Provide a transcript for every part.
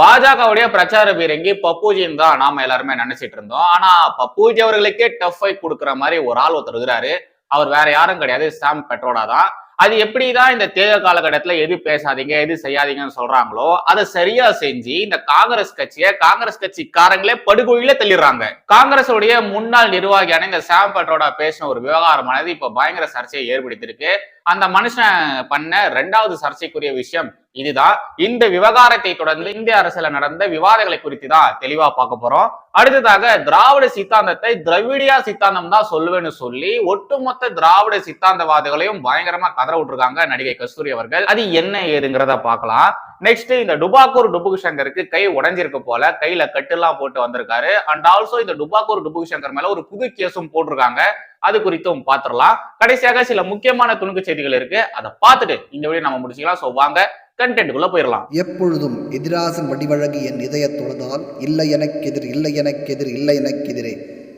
பாஜகவுடைய பிரச்சார பீரங்கி பப்பூஜின்னு தான் நாம எல்லாருமே நினைச்சிட்டு இருந்தோம். ஆனா பப்பூஜி அவர்களுக்கே டஃப் ஃபைட் கொடுக்குற மாதிரி ஒரு ஆள் ஒருத்தர் இருக்கிறாரு. அவர் வேற யாரும் கிடையாது சாம் பெட்ரோடா தான். அது எப்படிதான் இந்த தேர்தல் காலகட்டத்துல எது பேசாதீங்க எது செய்யாதீங்கன்னு சொல்றாங்களோ அதை சரியா செஞ்சு இந்த காங்கிரஸ் கட்சியை காங்கிரஸ் கட்சிக்காரங்களே படுகொழியில தள்ளிடுறாங்க. காங்கிரஸுடைய முன்னாள் நிர்வாகியான இந்த சாம் பெட்ரோடா பேசின ஒரு விவகாரமானது இப்ப பயங்கர சர்ச்சையை ஏற்படுத்தியிருக்கு. அந்த மனுஷன் பண்ண ரெண்டாவது சர்ச்சைக்குரிய விஷயம் இதுதான் இந்த விவகாரத்தை தொடர்ந்து இந்திய அரசுல நடந்த விவாதங்களை குறித்து தான் தெளிவா பார்க்க போறோம். அடுத்ததாக திராவிட சித்தாந்தத்தை திராவிடியா சித்தாந்தம் தான் சொல்லுவேன்னு சொல்லி ஒட்டுமொத்த திராவிட சித்தாந்தவாதிகளையும் பயங்கரமா கதற விட்டுருக்காங்க நடிகை கஸ்தூரி அவர்கள். அது என்ன ஏதுங்கிறத பார்க்கலாம். நெக்ஸ்ட் இந்த டுபாக்கூர் டுபுகு சங்கருக்கு கை உடஞ்சிருக்கு போல கையில கட்டுலாம் போட்டு வந்திருக்காரு. அண்ட் ஆல்சோ இந்த டுபாக்கூர் டுபுகு சங்கர் மேல ஒரு புது கேஸும் போட்டிருக்காங்க. அது குறித்தும் பார்த்துடலாம். கடைசியாக சில முக்கியமான துணுக்கு செய்திகள் இருக்கு. அதை பார்த்துட்டு இந்த வழியை நம்ம முடிச்சுக்கலாம். ஸோ வாங்க கண்டென்ட்டுக்குள்ள போயிடலாம். எப்பொழுதும் எதிராசன் வடிவழகு என் இதயத் தொழுதால் இல்லை எனக்கெதிர் இல்லை எனக்கெதிர் இல்லை எனக்கெதிரே.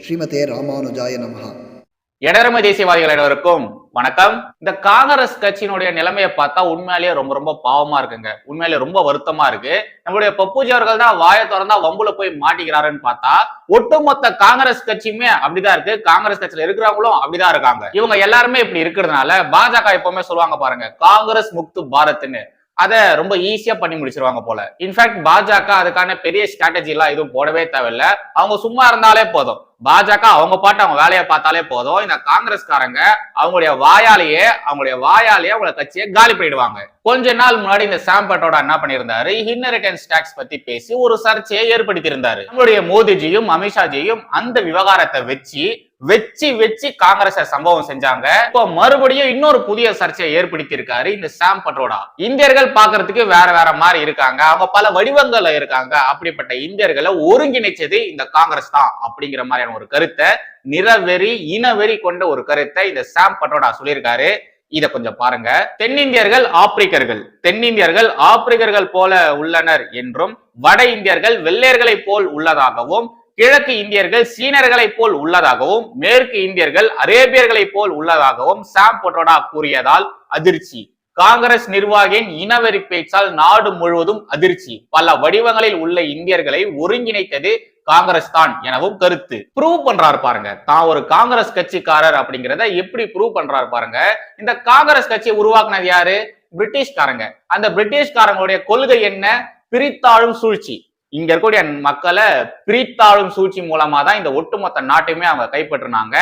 ஸ்ரீமதே ராமானுஜாய நமஹா. இடரமை தேசியவாதிகள் அனைவருக்கும் வணக்கம். இந்த காங்கிரஸ் கட்சியினுடைய நிலைமையை பார்த்தா உண்மையிலேயே ரொம்ப ரொம்ப பாவமா இருக்குங்க. உண்மையிலேயே ரொம்ப வருத்தமா இருக்கு. நம்மளுடைய பப்புஜி அவர்கள் தான் வாயை திறந்தா வம்புல போய் மாட்டிக்கிறாருன்னு பார்த்தா ஒட்டுமொத்த காங்கிரஸ் கட்சியுமே அப்படிதான் இருக்கு. காங்கிரஸ் கட்சியில இருக்கிறவங்களும் அப்படிதான் இருக்காங்க. இவங்க எல்லாருமே இப்படி இருக்கிறதுனால பாஜக எப்பவுமே சொல்லுவாங்க பாருங்க காங்கிரஸ் முக்து பாரத்னு அதை ரொம்ப ஈஸியா பண்ணி முடிச்சிருவாங்க போல. இன்ஃபேக்ட் பாஜக அதுக்கான பெரிய ஸ்ட்ராட்டஜி எல்லாம் எதுவும் போடவே தேவையில்ல. அவங்க சும்மா இருந்தாலே போதும். பாஜக அவங்க பாட்டு அவங்க வேலையை பார்த்தாலே போதும். இந்த காங்கிரஸ்காரங்க அவங்களுடைய வாயாலேயே அவங்களுடைய வாயாலேயே அவங்கள கட்சியை காலி பண்ணிடுவாங்க. கொஞ்ச நாள் முன்னாடி இந்த சாம் பட்டோட என்ன பண்ணியிருந்தாரு? இன்ஹெரிட்டன்ஸ் டாக்ஸ் பத்தி பேசி ஒரு சர்ச்சையை ஏற்படுத்தி இருந்தாரு நம்மளுடைய மோதிஜியும் அமித்ஷாஜியும் அந்த விவகாரத்தை வச்சு வச்சு வச்சு காங்கிரஸ் சம்பவம் செஞ்சாங்க. இப்போ மறுபடியும் இன்னொரு புதிய சர்ச்சையை ஏற்படுத்தி இருக்காரு இந்த சாம் பட்ரோடா. இந்தியர்கள் பாக்குறதுக்கு வேற வேற மாதிரி இருக்காங்க. அவங்க பல வடிவங்கள்ல இருக்காங்க. அப்படிப்பட்ட இந்தியர்களை ஒருங்கிணைச்சது இந்த காங்கிரஸ் தான் அப்படிங்கிற மாதிரியான ஒரு கருத்தை நிறவெறி இனவெறி கொண்ட ஒரு கருத்தை இந்த சாம் பட்ரோடா சொல்லியிருக்காரு. இத கொஞ்சம் பாருங்க. தென்னிந்தியர்கள் ஆப்பிரிக்கர்கள். தென்னிந்தியர்கள் ஆப்பிரிக்கர்கள் போல உள்ளனர் என்றும் வட இந்தியர்கள் வெள்ளையர்களை போல் உள்ளதாகவும் கிழக்கு இந்தியர்கள் சீனர்களைப் போல் உள்ளதாகவும் மேற்கு இந்தியர்கள் அரேபியர்களைப் போல் உள்ளதாகவும் சாம் பொட்டோடா கூறியதால் அதிர்ச்சி. காங்கிரஸ் நிர்வாகியின் இனவெறி பேச்சால் நாடு முழுவதும் அதிர்ச்சி. பல வடிவங்களில் உள்ள இந்தியர்களை ஒருங்கிணைத்தது காங்கிரஸ் தான் எனவும் கருத்து. ப்ரூவ் பண்றாரு பாருங்க. தான் ஒரு காங்கிரஸ் கட்சிக்காரர் அப்படிங்கிறத எப்படி ப்ரூவ் பண்றாரு பாருங்க. இந்த காங்கிரஸ் கட்சியை உருவாக்குனது யாரு? பிரிட்டிஷ்காரங்க. அந்த பிரிட்டிஷ்காரங்களுடைய கொள்கை என்ன? பிரித்தாளும் சூழ்ச்சி. இங்க இருக்கக்கூடிய மக்களை பிரித்தாளும் சூழ்ச்சி மூலமா தான் இந்த ஒட்டுமொத்த நாட்டையுமே அவங்க கைப்பற்றினாங்க.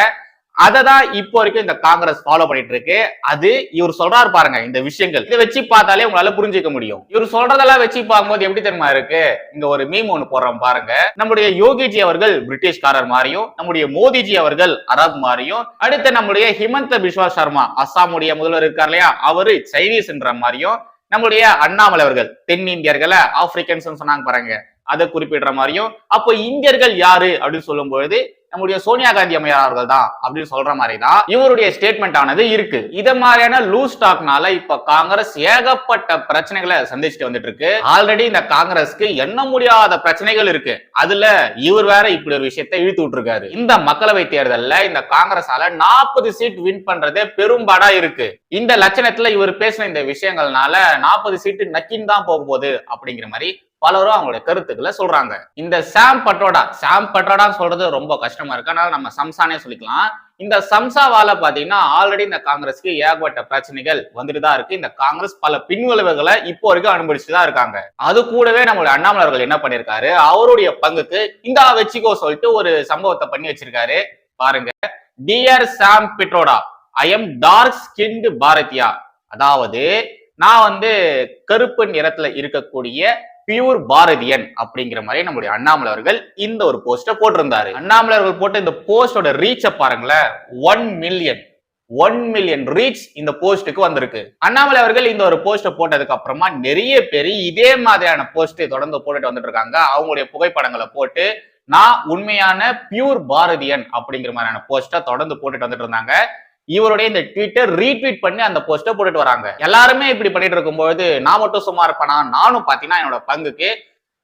அதை தான் இப்போ வரைக்கும் இந்த காங்கிரஸ் ஃபாலோ பண்ணிட்டு இருக்கு. அது இவர் சொல்றாரு பாருங்க இந்த விஷயங்கள். இதை வச்சு பார்த்தாலே உங்களால புரிஞ்சுக்க முடியும். இவர் சொல்றதெல்லாம் வச்சு பார்க்கும்போது எப்படி தெரியுமா இருக்கு? இங்க ஒரு மீம் ஒன்று போடுறோம் பாருங்க. நம்முடைய யோகிஜி அவர்கள் பிரிட்டிஷ்காரர் மாதிரியும் நம்முடைய மோதிஜி அவர்கள் அரப் மாதிரியும் அடுத்து நம்முடைய ஹிமந்த பிஸ்வா சர்மா அஸ்ஸாமுடைய முதல்வர் இருக்கார் இல்லையா? அவரு சைனீஸ்ன்ற மாதிரியும் நம்முடைய அண்ணாமலை அவர்கள் தென்னிந்தியர்களை ஆப்பிரிக்கன்ஸ் சொன்னாங்க பாருங்க. அதை குறிப்பிடுற மாதிரியும் அப்போ இந்தியர்கள் யாரு அப்படின்னு சொல்லும் பொழுது நம்முடைய சோனியா காந்தி அம்மையார் அவர்கள் தான் அப்படின்னு சொல்ற மாதிரி தான் இவருடைய ஸ்டேட்மெண்ட் ஆனது இருக்கு. இத மாதிரியான லூஸ் டாக்னால இப்ப காங்கிரஸ் ஏகப்பட்ட பிரச்சனைகளை சந்திச்சுட்டு வந்துட்டு இருக்கு ஆல்ரெடி இந்த காங்கிரஸ்க்கு எண்ண முடியாத பிரச்சனைகள் இருக்கு. அதுல இவர் வேற இப்படி ஒரு விஷயத்தை இழுத்து விட்டுருக்காரு. இந்த மக்களவை தேர்தல்ல இந்த காங்கிரஸால நாற்பது சீட் வின் பண்றதே பெரும்பாடா இருக்கு. இந்த லட்சணத்துல இவர் பேசின இந்த விஷயங்கள்னால நாற்பது சீட்டு நக்கின் தான் போக போகுது அப்படிங்கிற மாதிரி பலரும் அவங்களுடைய கருத்துக்களை சொல்றாங்க. இந்த சாம் பட்டோடா சாம் பட்ரோடான்னு சொல்றது ரொம்ப கஷ்டமா இருக்கு. அதனால நம்ம சம்சானே சொல்லிக்கலாம். இந்த சம்சாவால பாத்தீங்கன்னா ஆல்ரெடி இந்த காங்கிரஸ்க்கு ஏகப்பட்ட பிரச்சனைகள் வந்துட்டு தான் இருக்கு. இந்த காங்கிரஸ் பல பின்விளைவுகளை இப்போ வரைக்கும் அனுபவிச்சுட்டு தான் இருக்காங்க. அது கூடவே நம்மளுடைய அண்ணாமலை அவர்கள் என்ன பண்ணிருக்காரு அவருடைய பங்குக்கு இந்த வச்சுக்கோ சொல்லிட்டு ஒரு சம்பவத்தை பண்ணி வச்சிருக்காரு. பாருங்க. Dear Sam Pitroda I am dark skinned Bharatiya. அதாவது நான் வந்து கருப்பு நிறத்துல இருக்கக்கூடிய பியூர் பாரதியன் அப்படிங்கிற மாதிரி நம்முடைய அண்ணாமலை அவர்கள் இந்த ஒரு போஸ்ட போட்டிருந்தாரு. அண்ணாமலை அவர்கள் போட்ட இந்த போஸ்டோட ரீச்சை பாருங்களேன். One million one million reach இந்த போஸ்டுக்கு வந்திருக்கு. அண்ணாமலை அவர்கள் இந்த ஒரு போஸ்ட போட்டதுக்கு அப்புறமா நிறைய பேர் இதே மாதிரியான போஸ்ட் தொடர்ந்து போட்டுட்டு வந்துட்டு இருக்காங்க. அவங்களுடைய புகைப்படங்களை போட்டு நான் உண்மையான பியூர் பாரதியன் அப்படிங்கிற மாதிரியான போஸ்ட தொடர்ந்து போட்டுட்டு வந்துட்டு இருந்தாங்க. இவருடைய இந்த ட்விட்டர் ரீட்வீட் பண்ணி அந்த போஸ்ட்டை போட்டுட்டு வராங்க. எல்லாருமே இப்படி பண்ணிட்டு இருக்கும்போது நான் மட்டும் சும்மா இருப்பேனா? நானும் பாத்தீங்கன்னா என்னோட பங்குக்கு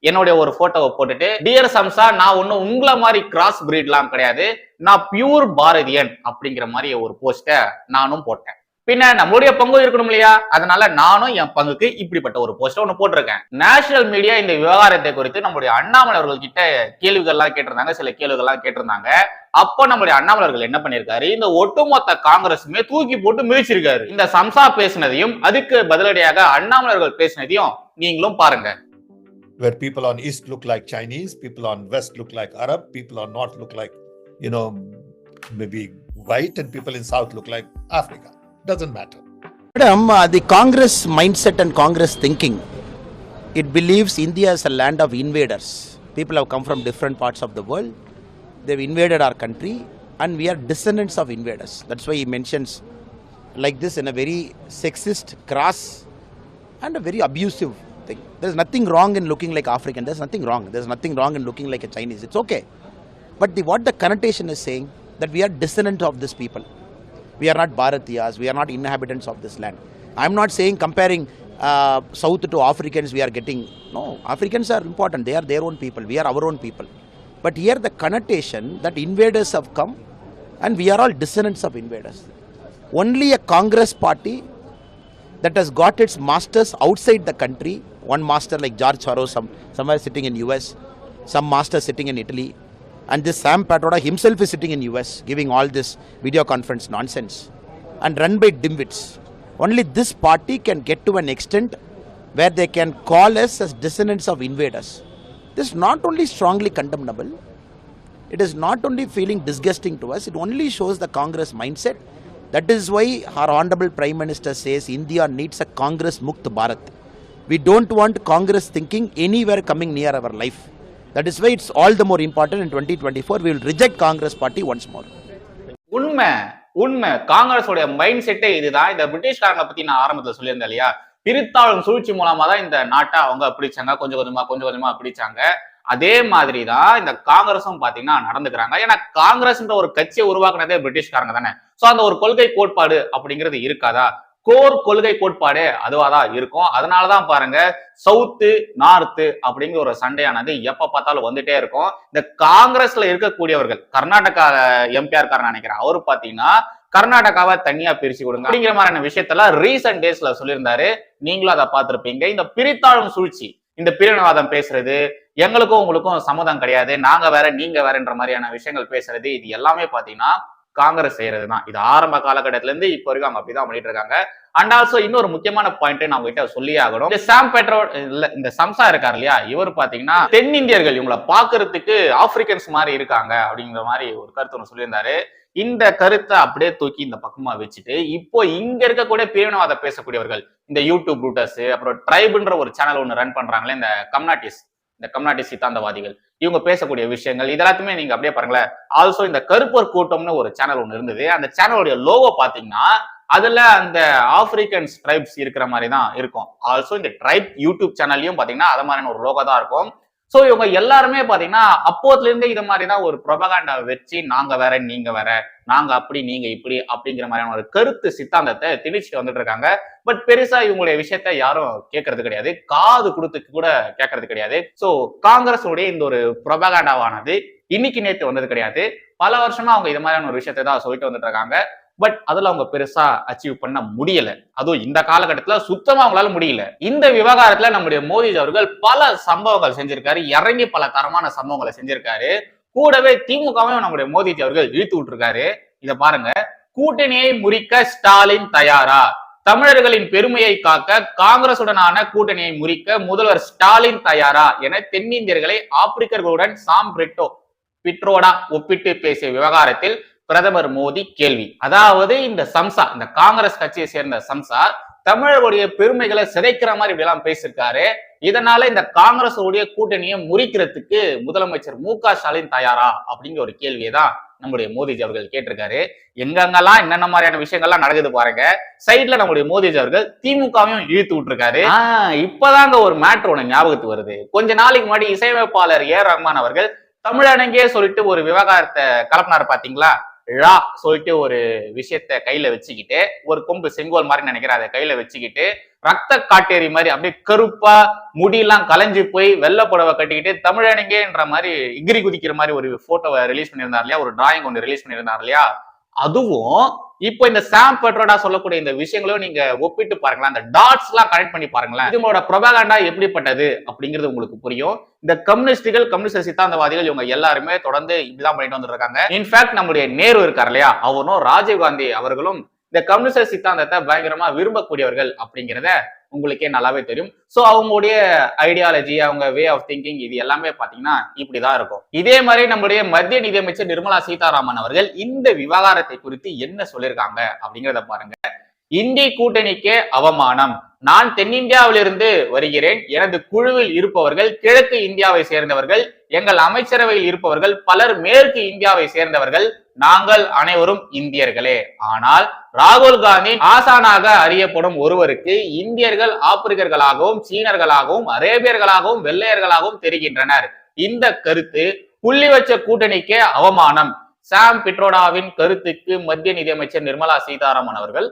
என்னுடைய ஒரு போட்டோவை போட்டுட்டு டியர் சம்சா நான் ஒன்னும் உங்களை மாதிரி கிராஸ் பிரீட்லாம் கிடையாது. நான் பியூர் பாரதியன் அப்படிங்கிற மாதிரி ஒரு போஸ்ட்டை நானும் போட்டேன். பின்ன நம்மளுடைய பங்கு இருக்கணும் இல்லையா? அதனால நானும் என் பங்குக்கு இப்படிப்பட்ட ஒரு போஸ்ட் ஒன்று போட்டிருக்கேன். நேஷனல் மீடியா இந்த விவகாரத்தை குறித்து நம்மளுடைய அண்ணாமலை அவர்கள் கிட்ட கேள்விகள்லாம் கேட்டிருந்தாங்க. சில கேள்விகள்லாம் கேட்டிருந்தாங்க. அப்போ நம்மளுடைய அண்ணாமலர்கள் என்ன பண்ணிருக்காரு இந்த ஒட்டுமொத்த காங்கிரஸுமே தூக்கி போட்டு மிதிச்சிருக்காரு. இந்த சம்சா பேசினதையும் அதுக்கு பதிலடியாக அண்ணாமலர்கள் பேசினதையும் நீங்களும் பாருங்க. Where people on east look like Chinese, people on west look like Arab, people on north look like, you know, maybe white, and people in south look like Africa. Doesn't matter. Madam, uh, the Congress mindset and Congress thinking, it believes India is a land of invaders. People have come from different parts of the world. They've invaded our country, and we are descendants of invaders. That's why he mentions like this in a very sexist, crass, and a very abusive thing. There's nothing wrong in looking like African. There's nothing wrong. There's nothing wrong in looking like a Chinese. It's okay. But the, what the connotation is saying that we are descendant of these people. We are not Bharatiyas. We are not inhabitants of this land. I'm not saying comparing uh, South to Africans. We are getting no. Africans are important. They are their own people. We are our own people. But here the connotation that invaders have come, and we are all descendants of invaders. Only a Congress party that has got its masters outside the country. One master like George Soros, some, somewhere sitting in US, some master sitting in Italy, and this Sam Patroda himself is sitting in US, giving all this video conference nonsense, and run by dimwits. Only this party can get to an extent where they can call us as descendants of invaders. This is not only strongly condemnable, it is not only feeling disgusting to us, it only shows the Congress mindset. That is why our Honorable Prime Minister says India needs a Congress Mukt Bharat. We don't want Congress thinking anywhere coming near our life. That is why it's all the more important in twenty twenty four will reject Congress party once more உண்மை உண்மை. காங்கிரஸோட mind செட்டே இதுதான். இந்த பிரிட்டிஷ்காரங்களை பத்தி நான் ஆரம்பத்தில் சொல்லியிருந்தேன் இல்லையா? பிரித்தாளும் சூழ்ச்சி மூலமா தான் இந்த நாட்டை அவங்க பிடிச்சாங்க. கொஞ்சம் கொஞ்சமா கொஞ்சம் கொஞ்சமா பிடிச்சாங்க. அதே மாதிரி தான் இந்த காங்கிரஸும் பாத்தீங்கன்னா நடந்துக்கிறாங்க. ஏன்னா காங்கிரஸ்ன்ற ஒரு கட்சியை உருவாக்குனதே பிரிட்டிஷ்காரங்க தானே. சோ அந்த ஒரு கொள்கை கோட்பாடு அப்படிங்கிறது இருக்காதா? கோர் கொள்கை கோட்பாடு அதுவாதான் இருக்கும். அதனாலதான் பாருங்க சவுத்து நார்த்து அப்படிங்கிற ஒரு சண்டையானது எப்ப பார்த்தாலும் வந்துட்டே இருக்கும். இந்த காங்கிரஸ்ல இருக்கக்கூடியவர்கள் கர்நாடகா எம்பிஆர் காரன் நினைக்கிறேன் அவரு பாத்தீங்கன்னா கர்நாடகாவை தனியா பிரிச்சு கொடுங்க. அப்படிங்கிற மாதிரியான விஷயத்தெல்லாம் ரீசெண்ட் டேஸ்ல சொல்லியிருந்தாரு. நீங்களும் அதை பார்த்திருப்பீங்க. இந்த பிரித்தாளும் சூழ்ச்சி இந்த பிரிவினவாதம் பேசுறது எங்களுக்கும் உங்களுக்கும் சம்மதம் கிடையாது. நாங்க வேற நீங்க வேறன்ற மாதிரியான விஷயங்கள் பேசுறது இது எல்லாமே பாத்தீங்கன்னா காங்கிரஸ் செய்யறது தான் இது ஆரம்ப காலகட்டத்துல இருந்து இப்போ வரைக்கும் அவங்க அப்படிதான் பண்ணிட்டு இருக்காங்க. அண்ட் ஆல்சோ இன்னொரு முக்கியமான பாயிண்ட் நான் உங்ககிட்ட சொல்லியே ஆகணும். இந்த சாம் பெட்ரோ இல்ல இந்த சம்சா இருக்கார் இல்லையா? இவர் பாத்தீங்கன்னா தென்னிந்தியர்கள் இவங்களை பாக்குறதுக்கு ஆப்பிரிக்கன்ஸ் மாதிரி இருக்காங்க அப்படிங்கிற மாதிரி ஒரு கருத்து ஒன்று சொல்லியிருந்தாரு. இந்த கருத்தை அப்படியே தூக்கி இந்த பக்கமா வச்சுட்டு இப்போ இங்க இருக்கக்கூடிய பிரிவினவாத பேசக்கூடியவர்கள் இந்த யூடியூப் ரூட்டர்ஸ் அப்புறம் ட்ரைப்ன்ற ஒரு சேனல் ஒன்று ரன் பண்றாங்களே இந்த கம்னாட்டிஸ் இந்த கம்னாட்டி சித்தாந்தவாதிகள். இவங்க பேசக்கூடிய விஷயங்கள் இதெல்லாத்தையுமே நீங்க அப்படியே பாருங்களேன். ஆல்சோ இந்த கருப்பர் கூட்டம்னு ஒரு சேனல் ஒன்று இருந்தது. அந்த சேனலுடைய லோகோ பாத்தீங்கன்னா அதுல அந்த ஆப்பிரிக்கன்ஸ் ட்ரைப்ஸ் இருக்கிற மாதிரி தான் இருக்கும். ஆல்சோ இந்த ட்ரைப் யூடியூப் சேனல்லையும் பாத்தீங்கன்னா அது மாதிரியான ஒரு லோகோ தான் இருக்கும். சோ இவங்க எல்லாருமே பாத்தீங்கன்னா அப்போதுல இருந்தே இது மாதிரி தான் ஒரு ப்ரொபகாண்டாவை வச்சு நாங்க வேற நீங்க வேற நாங்க அப்படி நீங்க இப்படி அப்படிங்கிற மாதிரியான ஒரு கருத்து சித்தாந்தத்தை திணிச்சுட்டு வந்துட்டு இருக்காங்க. பட் பெருசா இவங்களுடைய விஷயத்த யாரும் கேட்கறது கிடையாது. காது கொடுத்து கூட கேட்கறது கிடையாது. சோ காங்கிரஸுடைய இந்த ஒரு ப்ரொபகாண்டாவானது இன்னைக்கு நேற்று வந்தது கிடையாது. பல வருஷமா அவங்க இது மாதிரியான ஒரு விஷயத்தை தான் சொல்லிட்டு வந்துட்டு இருக்காங்க. பட் அதுல அவங்க பெருசா அச்சீவ் பண்ண முடியல. அதுவும் இந்த காலகட்டத்துல சுத்தமா அவங்களால முடியல. இந்த விவகாரத்துல நம்முடைய மோடி அவர்கள் பல சம்பவங்கள் செஞ்சிருக்காரு. இறங்கி பல தரமான சம்பவங்களை செஞ்சிருக்காரு. கூடவே திமுகவையும் நம்முடைய மோடிஜி அவர்கள் இழுத்து விட்டுருக்காரு. இத பாருங்க. கூட்டணியை முறிக்க ஸ்டாலின் தயாரா? தமிழர்களின் பெருமையை காக்க காங்கிரசுடனான கூட்டணியை முறிக்க முதல்வர் ஸ்டாலின் தயாரா என தென்னிந்தியர்களை ஆப்பிரிக்கர்களுடன் சாம் பிரிட்டோ பிட்ரோடா ஒப்பிட்டு பேசிய விவகாரத்தில் பிரதமர் மோடி கேள்வி. அதாவது இந்த சம்சா இந்த காங்கிரஸ் கட்சியை சேர்ந்த சம்சா தமிழர்களுடைய பெருமைகளை சிதைக்கிற மாதிரி இப்படி எல்லாம் பேசியிருக்காரு. இதனால இந்த காங்கிரஸ் உடைய கூட்டணியை முறிக்கிறதுக்கு முதலமைச்சர் மு க ஸ்டாலின் தயாரா? அப்படிங்கிற ஒரு கேள்வியை தான் நம்முடைய மோடிஜி அவர்கள் கேட்டிருக்காரு. எங்கெங்கெல்லாம் என்னென்ன மாதிரியான விஷயங்கள்லாம் நடக்குது பாருங்க. சைட்ல நம்முடைய மோடிஜி அவர்கள் திமுகவையும் இழுத்து விட்டுருக்காரு. ஆஹ் இப்பதாங்க ஒரு மேட்ரு ஒண்ணு ஞாபகத்துக்கு வருது. கொஞ்ச நாளைக்கு முன்னாடி இசையமைப்பாளர் ஏ ரஹ்மான் அவர்கள் தமிழனங்கே சொல்லிட்டு ஒரு விவகாரத்தை கலப்பினார் பாத்தீங்களா? ழா சொல்லிட்டு ஒரு விஷயத்த கையில வச்சுக்கிட்டு ஒரு கொம்பு செங்கோல் மாதிரி நினைக்கிறேன் அதை கையில வச்சுக்கிட்டு ரத்த காட்டேரி மாதிரி அப்படியே கருப்பா முடியெல்லாம் கலைஞ்சு போய் வெள்ளை புடவை கட்டிக்கிட்டு தமிழனிங்கன்ற மாதிரி எகிரி குதிக்கிற மாதிரி ஒரு போட்டோவை ரிலீஸ் பண்ணியிருந்தார் இல்லையா? ஒரு டிராயிங் ஒன்று ரிலீஸ் பண்ணியிருந்தார் இல்லையா? அதுவும் இப்போ இந்த சாம் பெட்ரோடா சொல்லக்கூடிய இந்த விஷயங்களையும் நீங்க ஒப்பிட்டு பாருங்களேன். அந்த டாட்ஸ் எல்லாம் கனெக்ட் பண்ணி பாருங்களேன். இவங்களோட பிரபாகண்டா எப்படிப்பட்டது அப்படிங்கிறது உங்களுக்கு புரியும். இந்த கம்யூனிஸ்டுகள் கம்யூனிஸ்ட் சித்தாந்தவாதிகள் இவங்க எல்லாருமே தொடர்ந்து இப்படிதான் பண்ணிட்டு வந்துருக்காங்க இன்ஃபேக்ட் நம்முடைய நேரு இருக்கார் இல்லையா? அவரும் ராஜீவ்காந்தி அவர்களும் இந்த கம்யூனிஸ்ட் சித்தாந்தத்தை பயங்கரமா விரும்பக்கூடியவர்கள் அப்படிங்கிறத உங்களுக்கே நல்லாவே தெரியும். சோ அவங்களுடைய ஐடியாலஜி அவங்க வே ஆஃப் திங்கிங் இது எல்லாமே பார்த்தீங்கன்னா இப்படிதான் இருக்கும். இதே மாதிரி நம்முடைய மத்திய நிதியமைச்சர் நிர்மலா சீதாராமன் அவர்கள் இந்த விவகாரத்தை குறித்து என்ன சொல்லியிருக்காங்க அப்படிங்கிறத பாருங்க. இந்திய கூட்டணிக்கே அவமானம். நான் தென்னிந்தியாவிலிருந்து வருகிறேன். எனது குழுவில் இருப்பவர்கள் கிழக்கு இந்தியாவை சேர்ந்தவர்கள் எங்கள் அமைச்சரவையில் இருப்பவர்கள் பலர் மேற்கு இந்தியாவை சேர்ந்தவர்கள் நாங்கள் அனைவரும் இந்தியர்களே. ஆனால் ராகுல் காந்தி ஆசானாக அறியப்படும் ஒருவருக்கு இந்தியர்கள் ஆப்பிரிக்கர்களாகவும் சீனர்களாகவும் அரேபியர்களாகவும் வெள்ளையர்களாகவும் தெரிகின்றனர். இந்த கருத்து புள்ளி வச்ச கூட்டணிக்கே அவமானம். சாம் பிட்ரோடாவின் கருத்துக்கு மத்திய நிதியமைச்சர் நிர்மலா சீதாராமன் அவர்கள்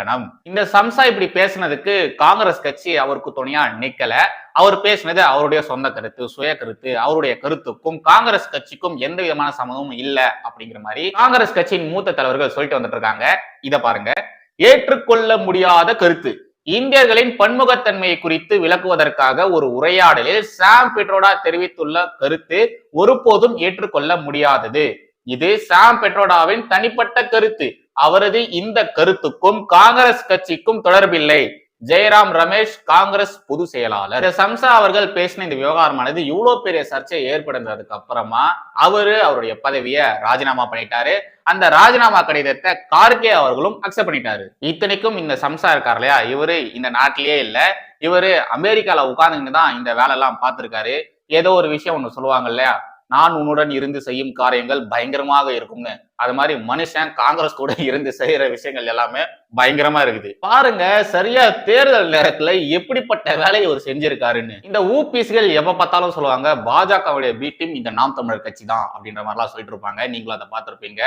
கண்டனம் இந்த சம்சா இப்படி பேசுனதுக்கு காங்கிரஸ் கட்சி அவருக்கு துணையா நிக்கல. அவர் பேசினது அவருடைய சொந்த கருத்து சுய கருத்து அவருடைய கருத்துக்கும் காங்கிரஸ் கட்சிக்கும் எந்த விதமான சம்மதமும் இல்ல அப்படிங்கிற மாதிரி காங்கிரஸ் கட்சியின் மூத்த தலைவர்கள் சொல்லிட்டு வந்துட்டு இருக்காங்க. இதை பாருங்க. ஏற்றுக்கொள்ள முடியாத கருத்து. இந்தியர்களின் பன்முகத்தன்மையை குறித்து விளக்குவதற்காக ஒரு உரையாடலில் சாம் பெட்ரோடா தெரிவித்துள்ள கருத்து ஒருபோதும் ஏற்றுக்கொள்ள முடியாதது. இது சாம் பெட்ரோடாவின் தனிப்பட்ட கருத்து. அவரது இந்த கருத்துக்கும் காங்கிரஸ் கட்சிக்கும் தொடர்பில்லை. ஜெயராம் ரமேஷ் காங்கிரஸ் பொதுச் செயலாளர். சம்சா அவர்கள் பேசின இந்த விவகாரமானது இவ்வளவு பெரிய சர்ச்சை ஏற்படுந்ததுக்கு அப்புறமா அவரு அவருடைய பதவியை ராஜினாமா பண்ணிட்டாரு. அந்த ராஜினாமா கடிதத்தை கார்கே அவர்களும் அக்செப்ட் பண்ணிட்டாரு. இத்தனைக்கும் இந்த சம்சா இருக்கார் இல்லையா? இவரு இந்த நாட்டிலேயே இல்ல. இவரு அமெரிக்கால உட்கார்ந்துன்னு தான் இந்த வேலை எல்லாம் பார்த்திருக்காரு. ஏதோ ஒரு விஷயம் ஒண்ணு சொல்லுவாங்க இல்லையா? நான் உன்னுடன் இருந்து செய்யும் காரியங்கள் பயங்கரமாக இருக்கும்னு. அது மாதிரி மனுஷன் காங்கிரஸ் கூட இருந்து செய்யற விஷயங்கள் எல்லாமே பயங்கரமா இருக்குது. பாருங்க சரியா தேர்தல் நேரத்துல எப்படிப்பட்ட வேலையை அவர் செஞ்சிருக்காருன்னு. இந்த ஊபிஸ்கள் எப்ப பார்த்தாலும் சொல்லுவாங்க பாஜகவுடைய பி டீம் இந்த நாம் தமிழர் கட்சி தான் அப்படின்ற மாதிரிலாம் சொல்லிட்டு இருப்பாங்க. நீங்களும் அதை பார்த்திருப்பீங்க.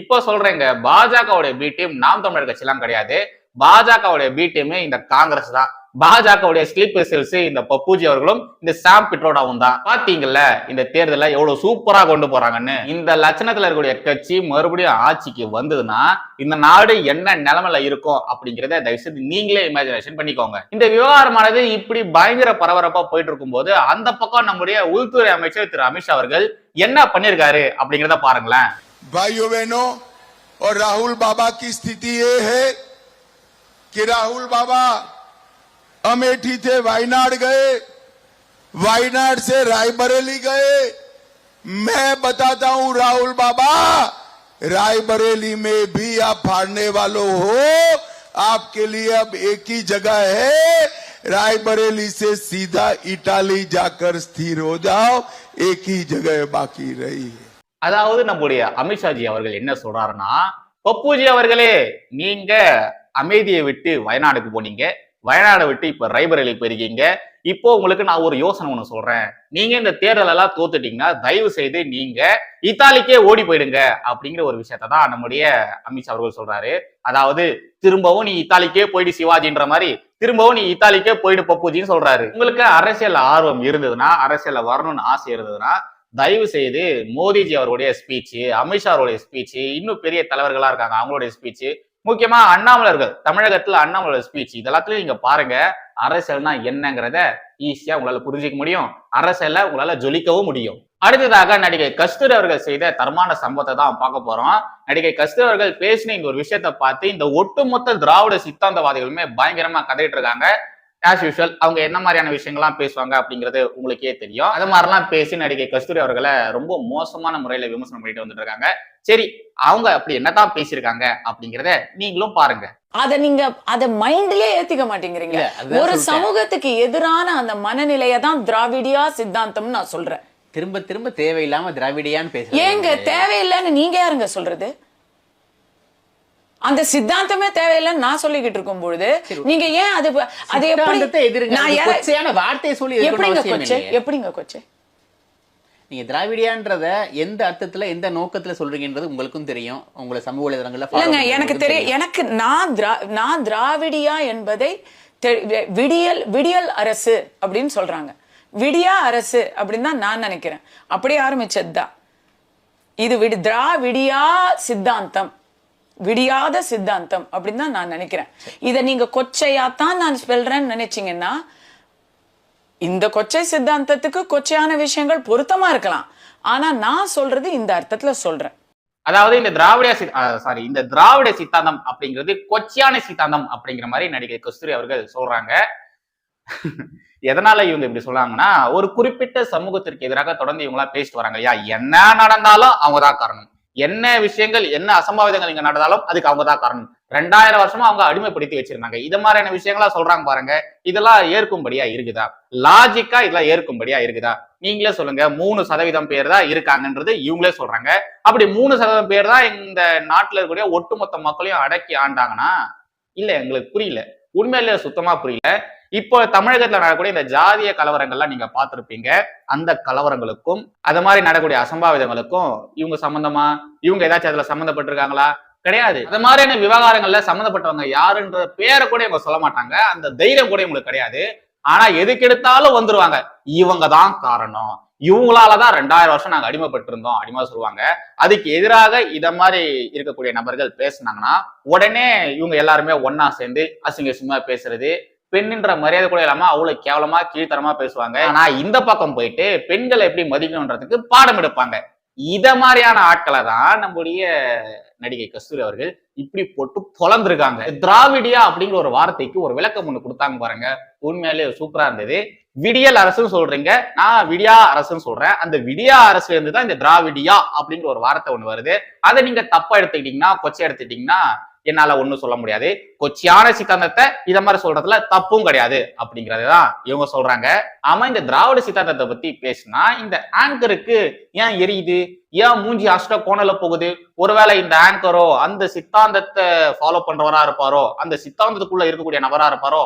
இப்போ சொல்றேங்க பாஜகவுடைய பி டீம் நாம் தமிழர் கட்சி எல்லாம் கிடையாது. பாஜகவுடைய பி இந்த காங்கிரஸ் தான். பாஜகவுடைய ஸ்லீப்பர் செல்ஸ் இந்த பப்பூஜி அவர்களும் இந்த சாம் பிட்ரோடாவும் தான் பாத்தீங்கல்ல இந்த தேர்தலை எவ்வளவு சூப்பரா கொண்டு போறாங்கன்னு இந்த லட்சணத்துல இருக்கக்கூடிய கட்சி மறுபடியும் ஆட்சிக்கு வந்ததுன்னா இந்த நாடு என்ன நிலைமையில இருக்கும் அப்படிங்கறத தயவுசெய்து நீங்களே இமேஜினேஷன் பண்ணிக்கோங்க இந்த விவகாரமானது இப்படி பயங்கர பரபரப்பா போயிட்டு இருக்கும்போது அந்த பக்கம் நம்முடைய உள்துறை அமைச்சர் திரு அமித்ஷா அவர்கள் என்ன பண்ணிருக்காரு அப்படிங்கறத பாருங்களேன் भाइयों बहनों और राहुल बाबा की स्थिति ये है कि राहुल बाबा अमेठी थे वायनाड गए वायनाड से रायबरेली गए मैं बताता हूं राहुल बाबा रायबरेली में भी आप फाड़ने वालों हो आपके लिए अब एक ही जगह है रायबरेली से सीधा इटाली जाकर स्थिर हो जाओ एक ही जगह बाकी रही है அதாவது நம்முடைய அமித்ஷாஜி அவர்கள் என்ன சொல்றாருன்னா பப்புஜி அவர்களே நீங்க அமைதியை விட்டு வயநாடுக்கு போனீங்க வயநாடை விட்டு இப்ப ரைபரேலி போயிருக்கீங்க. இப்போ உங்களுக்கு நான் ஒரு யோசனை ஒண்ணு சொல்றேன். நீங்க இந்த தேர்தல் எல்லாம் தோத்துட்டீங்கன்னா தயவு செய்து நீங்க இத்தாலிக்கே ஓடி போயிடுங்க அப்படிங்கிற ஒரு விஷயத்த தான் நம்முடைய அமித்ஷா அவர்கள் சொல்றாரு. அதாவது திரும்பவும் நீ இத்தாலிக்கே போயிடு சிவாஜின்ற மாதிரி திரும்பவும் நீ இத்தாலிக்கே போயிடு பப்புஜின்னு சொல்றாரு. உங்களுக்கு அரசியல் ஆர்வம் இருந்ததுன்னா அரசியல்ல வரணும்னு ஆசை இருந்ததுன்னா தயவு செய்து மோடிஜி அவருடைய ஸ்பீச் அமித்ஷா அவருடைய ஸ்பீச் இன்னும் பெரிய தலைவர்களா இருக்காங்க அவங்களுடைய ஸ்பீச் முக்கியமா அண்ணாமலர்கள் தமிழகத்துல அண்ணாமலர் ஸ்பீச் இதெல்லாத்துலயும் நீங்க பாருங்க அரசியல்னா என்னங்கிறத ஈஸியா உங்களால புரிஞ்சிக்க முடியும். அரசியல உங்களால ஜொலிக்கவும் முடியும். அடுத்ததாக நடிகை கஸ்தூரி அவர்கள் செய்த தர்மான சம்பவத்தை தான் பார்க்க போறோம். நடிகை கஸ்தூரி அவர்கள் பேசின இந்த ஒரு விஷயத்தை பார்த்து இந்த ஒட்டுமொத்த திராவிட சித்தாந்தவாதிகளுமே பயங்கரமா கதையிட்டு இருக்காங்க. ஆஸ் யூஷுவல் அவங்க என்ன மாதிரியான விஷயங்கள்லாம் பேசுவாங்க அப்படிங்கிறது உங்களுக்கே தெரியும். அது மாதிரிலாம் பேசி நடிகை கஸ்தூரி அவர்களை ரொம்ப மோசமான முறையில விமர்சனம் பண்ணிட்டு வந்துட்டு இருக்காங்க. சரி அவங்க அப்படி என்னதான் பேசியிருக்காங்க அப்படிங்கிறத நீங்களும் பாருங்க. அத நீங்க அத மைண்ட்லயே ஏத்திக்க மாட்டேங்கிறீங்க. ஒரு. சமூகத்துக்கு எதிரான அந்த மனநிலைய தான் திராவிடியா சித்தாந்தம் நான் சொல்றேன். திரும்ப திரும்ப தேவையில்லாம திராவிடியான்னு பேசுறாங்க ஏங்க தேவையில்லைன்னு நீங்க யாருங்க சொல்றது? அந்த சித்தாந்தமே தேவையில்லைன்னு நான் சொல்லிக்கிட்டு இருக்கும் பொழுது நீங்க ஏன் அது அது எப்படி நான் அது யார- கொச்சையான வார்த்தையை சொல்லி எப்படிங்க கொச்சை. எப்படிங்க கொச்சை? நீங்க திராவிடியான்றத எந்த அர்த்தத்துல எந்த நோக்கத்துல சொல்றீங்கன்றது உங்களுக்கும் தெரியும். உங்களை சமூக வலைதளங்கள்ல எனக்கு தெரியும். எனக்கு நான் திரா நான் திராவிடியா என்பதை விடியல் விடியல் அரசு அப்படின்னு சொல்றாங்க. விடியா அரசு அப்படின்னு தான் நான் நினைக்கிறேன். அப்படியே ஆரம்பிச்சது தான் இது விடி திராவிடியா சித்தாந்தம். விடியாத சித்தாந்தம் அப்படின்னு தான் நான் நினைக்கிறேன். இதை நீங்க கொச்சையாத்தான் நான் சொல்றேன்னு நினைச்சீங்கன்னா இந்த கொச்சை சித்தாந்தத்துக்கு கொச்சையான விஷயங்கள் பொருத்தமா இருக்கலாம். ஆனா நான் சொல்றது இந்த அர்த்தத்துல சொல்றேன். அதாவது இந்த திராவிட சாரி இந்த திராவிட சித்தாந்தம் அப்படிங்கிறது கொச்சையான சித்தாந்தம் அப்படிங்கிற மாதிரி நடிகை கஸ்தூரி அவர்கள் சொல்றாங்க. எதனால இவங்க இப்படி சொல்றாங்கன்னா ஒரு குறிப்பிட்ட சமூகத்திற்கு எதிராக தொடர்ந்து இவங்களா பேசிட்டு வராங்க. ஐயா என்ன நடந்தாலும் அவங்க தான் காரணம். என்ன விஷயங்கள் என்ன அசம்பாவிதங்கள் இங்க நடந்தாலும் அதுக்கு அவங்க தான் காரணம். ரெண்டாயிரம் வருஷமா அவங்க அடிமைப்படுத்தி வச்சிருந்தாங்க. இது மாதிரியான விஷயங்களா சொல்றாங்க பாருங்க. இதெல்லாம் ஏற்கும்படியா இருக்குதா? லாஜிக்கா இதெல்லாம் ஏற்கும்படியா இருக்குதா? நீங்களே சொல்லுங்க. மூணு சதவீதம் பேர் தான் இருக்காங்கன்றது இவங்களே சொல்றாங்க. அப்படி மூணு சதவீதம் பேர் தான் இந்த நாட்டுல இருக்கக்கூடிய ஒட்டுமொத்த மக்களையும் அடக்கி ஆண்டாங்கன்னா இல்ல எங்களுக்கு புரியல. உண்மையில சுத்தமா புரியல. இப்போ தமிழகத்துல நடக்கக்கூடிய இந்த ஜாதிய கலவரங்கள்லாம் நீங்க பார்த்துருப்பீங்க. அந்த கலவரங்களுக்கும் அது மாதிரி நடக்கக்கூடிய அசம்பாவிதங்களுக்கும் இவங்க சம்பந்தமா இவங்க ஏதாச்சும் அதுல சம்மந்தப்பட்டிருக்காங்களா கிடையாது. அது மாதிரியான விவகாரங்கள்ல சம்மந்தப்பட்டவங்க யாருன்ற பேரை கூட இவங்க சொல்ல மாட்டாங்க. அந்த தைரியம் கூட இவங்களுக்கு கிடையாது. ஆனா எதுக்கு எடுத்தாலும் வந்துருவாங்க. இவங்க தான் காரணம். இவங்களாலதான் ரெண்டாயிரம் வருஷம் நாங்க அடிமைப்பட்டிருந்தோம் அடிமை சொல்லுவாங்க. அதுக்கு எதிராக இத மாதிரி இருக்கக்கூடிய நபர்கள் பேசுனாங்கன்னா உடனே இவங்க எல்லாருமே ஒன்னா சேர்ந்து அசிங்க சும்மா பேசுறது பெண்ணின்ற மரியாதை கூட இல்லாம அவ்வளவு கேவலமா கீழ்த்தரமா பேசுவாங்க. ஆனா இந்த பக்கம் போயிட்டு பெண்களை எப்படி மதிக்கணுன்றதுக்கு பாடம் எடுப்பாங்க. இத மாதிரியான ஆட்களை தான் நம்முடைய நடிகை கஸ்தூரி அவர்கள் இப்படி போட்டு பொழந்திருக்காங்க திராவிடியா அப்படிங்கிற ஒரு வார்த்தைக்கு ஒரு விளக்கம் ஒண்ணு கொடுத்தாங்க பாருங்க. உண்மையிலே சூப்பரா இருந்தது. விடியல் அரசுன்னு சொல்றீங்க. நான் விடியா அரசுன்னு சொல்றேன். அந்த விடியா அரசுல இருந்து தான் இந்த திராவிடியா அப்படிங்கிற ஒரு வார்த்தை ஒண்ணு வருது. அதை நீங்க தப்பா எடுத்துக்கிட்டீங்கன்னா கொச்சை எடுத்துக்கிட்டீங்கன்னா என்னால ஒண்ணும் சொல்ல முடியாது. கொச்சியான சித்தாந்தத்தை இத மாதிரி சொல்றதுல தப்பும் கிடையாது அப்படிங்கறதுதான் இவங்க சொல்றாங்க. ஆமா இந்த திராவிட சித்தாந்தத்தை பத்தி பேசினா இந்த ஆங்கருக்கு ஏன் எரியுது? ஏன் மூஞ்சி அஷ்ட கோணல போகுது? ஒருவேளை இந்த ஆங்கரோ அந்த சித்தாந்தத்தை ஃபாலோ பண்றவரா இருப்பாரோ? அந்த சித்தாந்தத்துக்குள்ள இருக்கக்கூடிய நபரா இருப்பாரோ?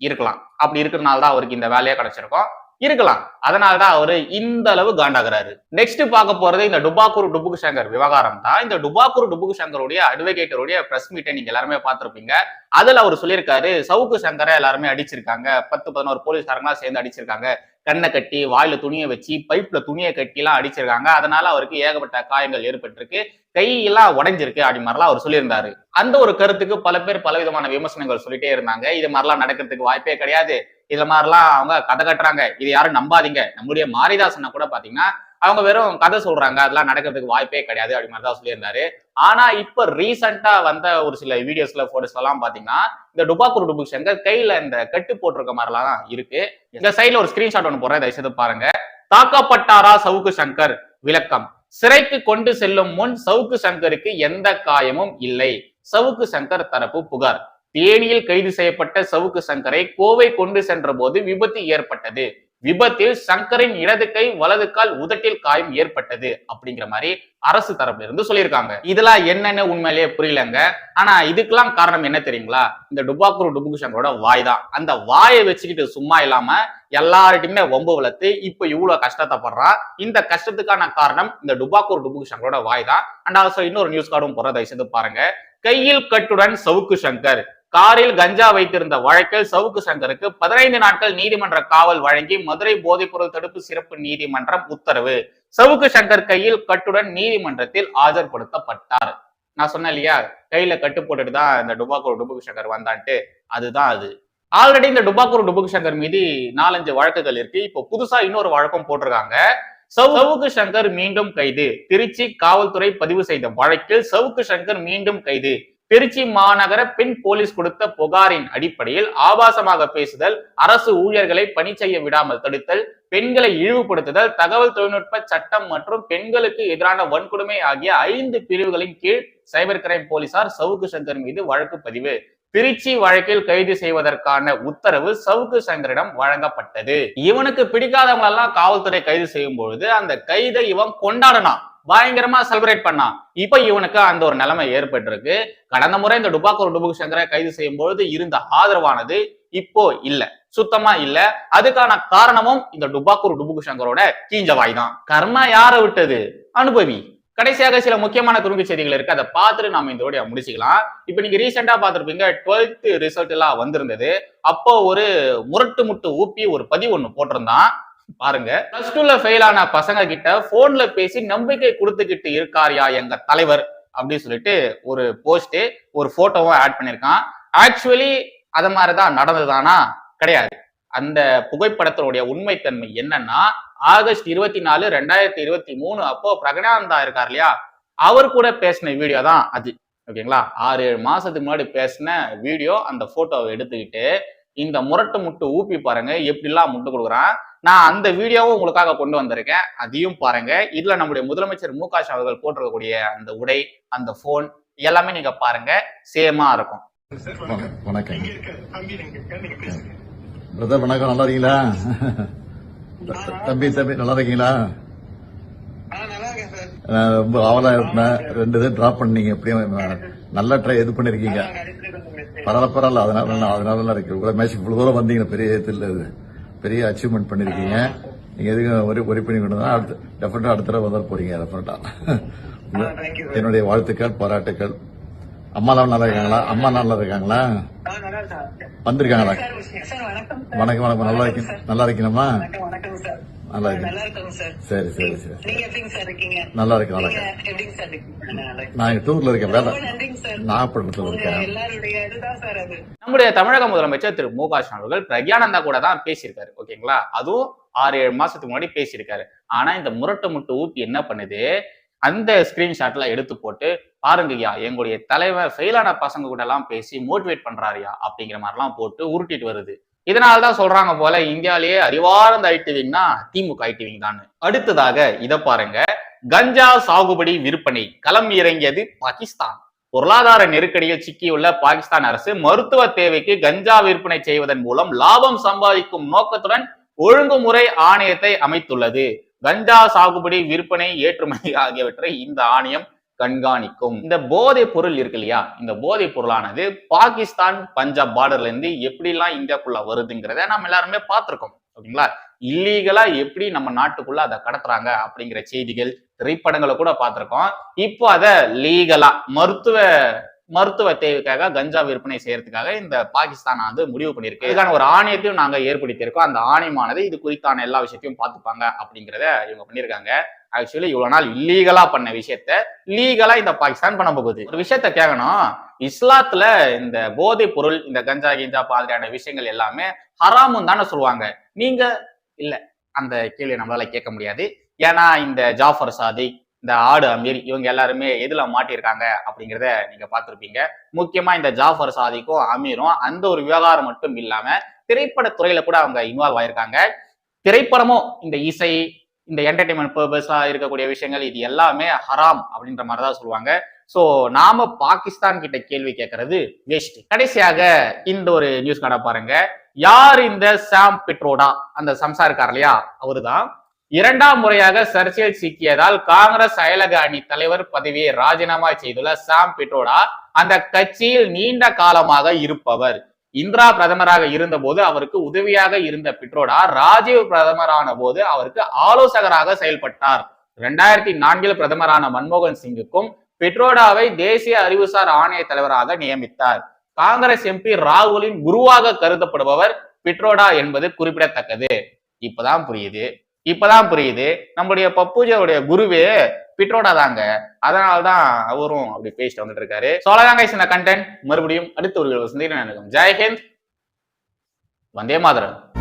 இருக்கலாம். அப்படி இருக்கிறதுனால தான் அவருக்கு இந்த வேலையா கிடைச்சிருக்கும். இருக்கலாம். அதனாலதான் அவரு இந்த அளவு காண்டாகிறாரு. நெக்ஸ்ட் பார்க்க போறது இந்த டுபாக்கூர் டுபுக்கு சங்கர் விவகாரம் தான். இந்த டுபாக்கூர் டுபுக்கு சங்கருடைய அட்வொகேட்டருடைய பிரஸ் மீட்டை நீங்க எல்லாருமே பார்த்திருப்பீங்க. அதுல அவர் சொல்லியிருக்காரு சவுக்கு சங்கரை எல்லாருமே அடிச்சிருக்காங்க. பத்து பதினோரு போலீஸ்காரங்களா சேர்ந்து அடிச்சிருக்காங்க. கண்ணை கட்டி வாயில துணியை வச்சு பைப்ல துணியை கட்டி எல்லாம் அடிச்சிருக்காங்க. அதனால அவருக்கு ஏகப்பட்ட காயங்கள் ஏற்பட்டிருக்கு. கையெல்லாம் உடைஞ்சிருக்கு அப்படி மாதிரிலாம் அவர் சொல்லியிருந்தாரு. அந்த ஒரு கருத்துக்கு பல பேர் பலவிதமான விமர்சனங்கள் சொல்லிட்டே இருந்தாங்க. இது மாதிரிலாம் நடக்கிறதுக்கு வாய்ப்பே கிடையாது. இது மாதிரிலாம் அவங்க கதை கட்டுறாங்க. இது யாரும் நம்பாதீங்க. நம்முடைய மாரிதாசனை கூட பாத்தீங்கன்னா அவங்க வெறும் கதை சொல்றாங்க. அதெல்லாம் நடக்கிறதுக்கு வாய்ப்பே கிடையாது அப்படி மாதிரி தான் சொல்லியிருந்தாரு. ஆனா இப்ப ரீசெண்டா வந்த ஒரு சில வீடியோஸ்ல போட்டோஸ்ல எல்லாம் பாத்தீங்கன்னா இந்த டுபாக்கூர் டுபுக் சங்கர் கையில இந்த கட்டு போட்டிருக்க மாதிரிலாம் இருக்கு. இந்த சைட்ல ஒரு ஸ்கிரீன்ஷாட் ஒன்று போறேன் தயவுசெய்து பாருங்க. தாக்கப்பட்டாரா சவுக்கு சங்கர் விளக்கம். சிறைக்கு கொண்டு செல்லும் முன் சவுக்கு சங்கருக்கு எந்த காயமும் இல்லை. சவுக்கு சங்கர் தரப்பு புகார். தேனியில் கைது செய்யப்பட்ட சவுக்கு சங்கரை கோவை கொண்டு சென்ற போது விபத்து ஏற்பட்டது. விபத்தில் சங்கரின் இடது கை வலது கால் உதட்டில் காயம் ஏற்பட்டது அப்படிங்கிற மாதிரி அரசு தரப்புல இருந்து சொல்லியிருக்காங்க. இதெல்லாம் என்னென்ன உண்மையிலேயே புரியலங்க. ஆனா இதுக்கெல்லாம் காரணம் என்ன தெரியுங்களா? இந்த டுபாக்கூர் டுபுக்கு சங்கரோட வாய் தான். அந்த வாயை வச்சுக்கிட்டு சும்மா இல்லாம எல்லார்கிட்டயுமே ஒம்பு வளர்த்து இப்ப இவ்வளவு கஷ்டத்தைப்படுறா இந்த கஷ்டத்துக்கான காரணம் இந்த டுபாக்கூர் டுபுக்கு சங்கரோட வாய் தான். அண்ட் ஆல்சோ இன்னொரு நியூஸ் கார்டும் போற தயவு செய்து பாருங்க. கையில் கட்டுடன் சவுக்கு சங்கர். காரில் கஞ்சா வைத்திருந்த வழக்கில் சவுக்கு சங்கருக்கு பதினைந்து நாட்கள் நீதிமன்ற காவல் வழங்கி மதுரை போதைப்பொருள் தடுப்பு சிறப்பு நீதிமன்றம் உத்தரவு. சவுக்கு சங்கர் கையில் கட்டுடன் நீதிமன்றத்தில் ஆஜர்படுத்தப்பட்டார். நான் சொன்னேன் இல்லையா? கையில கட்டு போட்டுட்டு தான் இந்த டுபாக்கூர் டுபுக்கு சங்கர் வந்தான்ட்டு. அதுதான் அது. ஆல்ரெடி இந்த டுபாக்கூர் டுபுக்கு சங்கர் மீது நாலஞ்சு வழக்குகள் இருக்கு. இப்போ புதுசா இன்னொரு வழக்கம் போட்டிருக்காங்க. சவுக்கு சங்கர் மீண்டும் கைது. திருச்சி காவல்துறை பதிவு செய்த வழக்கில் சவுக்கு சங்கர் மீண்டும் கைது. திருச்சி மாநகர பெண் போலீஸ் கொடுத்த புகாரின் அடிப்படையில் ஆபாசமாக பேசுதல் அரசு ஊழியர்களை பணி செய்ய விடாமல் தடுத்தல் பெண்களை இழிவுபடுத்துதல் தகவல் தொழில்நுட்ப சட்டம் மற்றும் பெண்களுக்கு எதிரான வன்கொடுமை ஆகிய ஐந்து பிரிவுகளின் கீழ் சைபர் கிரைம் போலீசார் சவுக்கு சங்கர் மீது வழக்கு பதிவு. திருச்சி வழக்கில் கைது செய்வதற்கான உத்தரவு சவுக்கு சங்கரிடம் வழங்கப்பட்டது. இவனுக்கு பிடிக்காதவங்களெல்லாம் காவல்துறை கைது செய்யும் பொழுது அந்த கைதை இவன் கொண்டாடனான் பயங்கரமா செலிப்ரேட் பண்ணான் இப்ப இவனுக்கு அந்த ஒரு நிலைமை ஏற்பட்டிருக்கு. கடந்த முறை இந்த டுபாக்கூர் டுபுக் சங்கரை கைது செய்யும் பொழுது இருந்த ஆதரவானது இப்போ இல்ல. சுத்தமா இல்ல. அதுக்கான காரணமும் இந்த டுபாக்கூர் டுபுக் சங்கரோட கீஞ்ச வாய் தான் கர்மா யார விட்டது? அனுபவி. கடைசியாக சில முக்கியமான துணுக்கு செய்திகள் இருக்கு. அதை பார்த்துட்டு நாம இந்த வீடியோ முடிச்சுக்கலாம். இப்போ நீங்க ரீசெண்டா பார்த்துருப்பீங்க டுவெல்த் ரிசல்ட் எல்லாம் வந்திருந்தது. அப்போ ஒரு முரட்டு முட்டு ஊப்பி ஒரு பதிவு ஒண்ணு போட்டிருந்தான். பாருங்க. பிளஸ் டூல ஃபெயில் ஆன பசங்க கிட்ட போன்ல பேசி நம்பிக்கை கொடுத்துக்கிட்டு இருக்காரியா எங்க தலைவர் அப்படின்னு சொல்லிட்டு ஒரு போஸ்ட் ஒரு போட்டோவும் ஆட் பண்ணியிருக்கான் ஆக்சுவலி அது மாதிரிதான் நடந்ததுதானா? கிடையாது. அந்த புகைப்படத்தினுடைய உண்மைத்தன்மை என்னன்னா ஆகஸ்ட் இருபத்தி நாலு ரெண்டாயிரத்தி இருபத்தி மூணு அப்போ பிரகடானந்தா இருக்கார் இல்லையா? அவர் கூட பேசின வீடியோ தான் அது. ஓகேங்களா ஆறு ஏழு மாசத்துக்கு முன்னாடி பேசின வீடியோ அந்த போட்டோவை எடுத்துக்கிட்டு இந்த முரட்டு முட்டு ஊப்பி பாருங்க எப்படிலாம் முட்டு கொடுக்குறான்? நான் அந்த வீடியோவும் உங்களுக்காக கொண்டு வந்திருக்கேன். அதையும் பாருங்க. இதுல நம்முடைய முதலமைச்சர் மு க ஸ்டாலின் அவர்கள் போட்டிருக்கக்கூடிய அந்த உடை அந்த போன் எல்லாமே நீங்க பாருங்க. சேமா இருக்கும். வணக்கம். பிரதர் வணக்கம். நல்லா இருக்கீங்களா? தம்பி தம்பி நல்லா இருக்கீங்களா? நான் ரொம்ப ஆவலா இருந்தேன். ரெண்டு இது டிராப் பண்ணீங்க. எப்படியும் நல்ல ட்ரை இது பண்ணிருக்கீங்க. பரவாயில்ல பரவாயில்ல. அதனால அதனால இருக்கு. இவ்வளவு மேட்ச் இவ்வளவு தூரம் வந்தீங்க. பெரிய இது இல்லை பெரிய அச்சீவ்மெண்ட் பண்ணிருக்கீங்க. நீங்க எதுக்கும் ஒரு ஒரி பண்ணி கொண்டு அடுத்து டெஃபினட்டா அடுத்த தடவை வந்துட போறீங்க டெஃபினட்டா என்னுடைய வாழ்த்துக்கள் பாராட்டுக்கள். அம்மாலாம் நல்லா இருக்காங்களா? அம்மா நல்லா இருக்காங்களா? வந்திருக்காங்களா? வணக்கம் வணக்கம் நல்லா இருக்கீங்க நல்லா இருக்கீங்கம்மா நல்லா இருக்கேன். சரி. சரி சரி நல்லா இருக்கு நல்லா நான் இங்க டூர்ல இருக்கேன் வேலை. நாகப்பட்டினத்துல இருக்கேன். நம்முடைய தமிழக முதலமைச்சர் திரு மு க ஸ்டாலின் அவர்கள் பிரக்யானந்தா கூட தான் பேசியிருக்காரு ஓகேங்களா? அதுவும் ஆறு ஏழு மாசத்துக்கு முன்னாடி பேசியிருக்காரு. ஆனா இந்த முரட்டு முட்டு ஊப்பி என்ன பண்ணுது? அந்த ஸ்கிரீன்ஷாட்ல எடுத்து போட்டு பாருங்கய்யா எங்களுடைய தலைவர் ஃபெயிலான பசங்க கூட எல்லாம் பேசி மோட்டிவேட் பண்றாருயா அப்படிங்கிற மாதிரிலாம் போட்டு உருட்டிட்டு வருது. இதனால தான் சொல்றாங்க போல இந்தியாலேயே அறிவார்ந்த ஐடிவிங்னா திமுக ஐடிவிங் தான். அடுத்ததாக இத பாருங்க. கஞ்சா சாகுபடி விற்பனை. களம் இறங்கியது பாகிஸ்தான். பொருளாதார நெருக்கடியில் சிக்கியுள்ள பாகிஸ்தான் அரசு மருத்துவ தேவைக்கு கஞ்சா விற்பனை செய்வதன் மூலம் லாபம் சம்பாதிக்கும் நோக்கத்துடன் ஒழுங்குமுறை ஆணையத்தை அமைத்துள்ளது. கஞ்சா சாகுபடி விற்பனை ஏற்றுமதி ஆகியவற்றை இந்த ஆணையம் கண்காணிக்கும். இந்த போதை பொருள் இருக்கு இல்லையா இந்த போதைப் பொருளானது பாகிஸ்தான் பஞ்சாப் பார்டர்ல இருந்து எப்படிலாம் இந்தியாக்குள்ள வருதுங்கிறத நம்ம எல்லாருமே பார்த்திருக்கோம். ஓகேங்களா? இல்லீகலா எப்படி நம்ம நாட்டுக்குள்ள அதை கடத்துறாங்க அப்படிங்கிற செய்திகள் திரைப்படங்களை கூட பார்த்திருக்கோம். இப்போ அதை லீகலா மருத்துவ மருத்துவ தேவைக்காக கஞ்சா விற்பனை செய்யறதுக்காக இந்த பாகிஸ்தான் வந்து முடிவு பண்ணியிருக்கு. இதுக்கான ஒரு ஆணையத்தையும் நாங்க ஏற்படுத்தியிருக்கோம். அந்த ஆணையமானது இது குறித்தான எல்லா விஷயத்தையும் பார்த்துப்பாங்க அப்படிங்கிறத இவங்க பண்ணியிருக்காங்க. ஆக்சுவலி இவ்வளவு நாள் இல்லீகலா பண்ண விஷயத்த லீகலா இந்த பாகிஸ்தான் பண்ண போகுது. ஒரு விஷயத்த கேட்கணும் இஸ்லாத்துல இந்த போதை பொருள் இந்த கஞ்சா கிஞ்சா மாதிரியான விஷயங்கள் எல்லாமே ஹராமும் தானே சொல்லுவாங்க. நீங்க இல்ல. அந்த கேள்வியை நம்மளால கேட்க முடியாது. ஏன்னா இந்த ஜாஃபர் சாதிக் இந்த ஆடு அமீர் இவங்க எல்லாருமே எதுல மாட்டியிருக்காங்க அப்படிங்கிறத நீங்க பார்த்துருப்பீங்க. முக்கியமா இந்த ஜாஃபர் சாதிக்கும் அமீரும் அந்த ஒரு விவகாரம் மட்டும் இல்லாம திரைப்பட துறையில கூட அவங்க இன்வால்வ் ஆயிருக்காங்க. திரைப்படமும் இந்த இசை இந்த என்டர்டைன்மெண்ட் பர்பஸா இருக்கக்கூடிய விஷயங்கள் இது எல்லாமே ஹராம் அப்படின்ற மாதிரி தான் சொல்லுவாங்க. ஸோ நாம பாகிஸ்தான் கிட்ட கேள்வி கேட்கறது வேஸ்ட் கடைசியாக இந்த ஒரு நியூஸ் கடை பாருங்க. யார் இந்த சாம் பிட்ரோடா? அந்த சம்சா இருக்கார் இல்லையா? அவருதான். இரண்டாம் முறையாக சர்ச்சையில் சிக்கியதால் காங்கிரஸ் அயலக அணி தலைவர் பதவியை ராஜினாமா செய்துள்ள சாம் பிட்ரோடா அந்த கட்சியில் நீண்ட காலமாக இருப்பவர். இந்திரா பிரதமராக இருந்தபோது அவருக்கு உதவியாக இருந்த பிட்ரோடா ராஜீவ் பிரதமரான போது அவருக்கு ஆலோசகராக செயல்பட்டார். இரண்டாயிரத்தி நான்கில் பிரதமரான மன்மோகன் சிங்குக்கும் பிட்ரோடாவை தேசிய அறிவுசார் ஆணைய தலைவராக நியமித்தார். காங்கிரஸ் எம்பி ராகுலின் குருவாக கருதப்படுபவர் பிட்ரோடா என்பது குறிப்பிடத்தக்கது. இப்பதான் புரியுது. இப்பதான் புரியுது. நம்முடைய பப்புஜாவுடைய குருவே பிட்ரோடா தாங்க. அதனாலதான் அவரும் அப்படி பேசிட்டு வந்துட்டு இருக்காரு. சோழதாங்க இந்த கண்டென்ட் மறுபடியும் அடுத்த ஒரு சந்திக்கிறேன். ஜெய்ஹிந்த் வந்தே மாதரம்